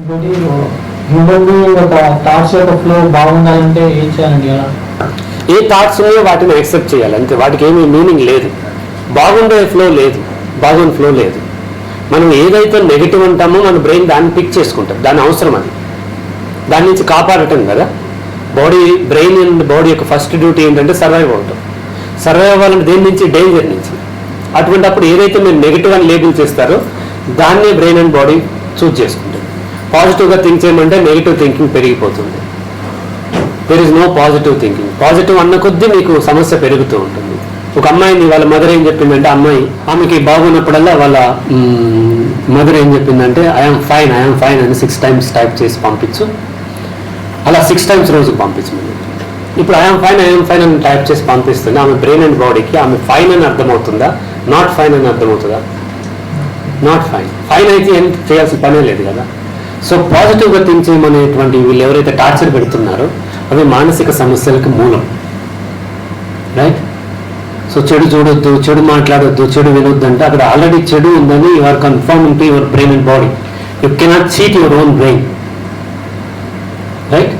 ఇంకోటి human being ఒక thoughts యొక్క ఫ్లో బాగుండాలంటే ఏం చేయాలండి అలా? ఏ థాట్స్ ఉన్నాయో వాటిని యాక్సెప్ట్ చేయాలి అంతే. వాటికి ఏమీ మీనింగ్ లేదు. బాగుండే ఫ్లో లేదు. బాగుండే ఫ్లో లేదు. మనం ఏదైతే నెగిటివ్ అంటామో మన బ్రెయిన్ దాన్ని పిక్ చేసుకుంటాం దాని అవసరం అది. దాని నుంచి కాపాడటం కదా. బాడీ బ్రెయిన్ అండ్ బాడీ యొక్క ఫస్ట్ డ్యూటీ ఏంటంటే సర్వైవ్ అవటం సర్వైవ్ అవ్వాలంటే దేని నుంచి? డేంజర్ నుంచి. అటువంటి అప్పుడు ఏదైతే మీరు నెగిటివ్ అని లేబుల్ చేస్తారో దాన్నే బ్రెయిన్ అండ్ బాడీ చూజ్ చేసుకుంటుంది. పాజిటివ్గా థింక్ చేయమంటే నెగిటివ్ థింకింగ్ పెరిగిపోతుంది. There is no positive thinking positive అన్న కొద్దీ మీకు సమస్య పెరుగుతూ ఉంటుంది. ఒక అమ్మాయిని వాళ్ళ మదర్ ఏం చెప్పిందంటే అమ్మాయి ఆమెకి బాగున్నప్పుడల్లా వాళ్ళ మదర్ ఏం చెప్పిందంటే ఐఎమ్ ఫైన్ ఐఎమ్ ఫైన్ అని సిక్స్ టైమ్స్ టైప్ చేసి పంపించు. అలా సిక్స్ టైమ్స్ రోజుకు పంపించమని ఇప్పుడు ఐఎమ్ ఫైన్ ఐఎమ్ ఫైన్ అని టైప్ చేసి పంపిస్తుంది. ఆమె బ్రెయిన్ అండ్ బాడీకి ఆమె ఫైన్ అని అర్థమవుతుందా? నాట్ ఫైన్ అని అర్థమవుతుందా? నాట్ ఫైన్ ఫైన్ అయితే ఏం చేయాల్సిన పనే లేదు కదా. సో పాజిటివ్గా థింక్ చేయమనేటువంటి వీళ్ళు ఎవరైతే టార్చర్ పెడుతున్నారో అవి మానసిక సమస్యలకు మూలం. రైట్? సో చెడు చూడొద్దు చెడు మాట్లాడొద్దు చెడు వినొద్దు అంటే అక్కడ ఆల్రెడీ చెడు ఉందని you are confirm to your brain and body. You cannot seat your own brain. Right?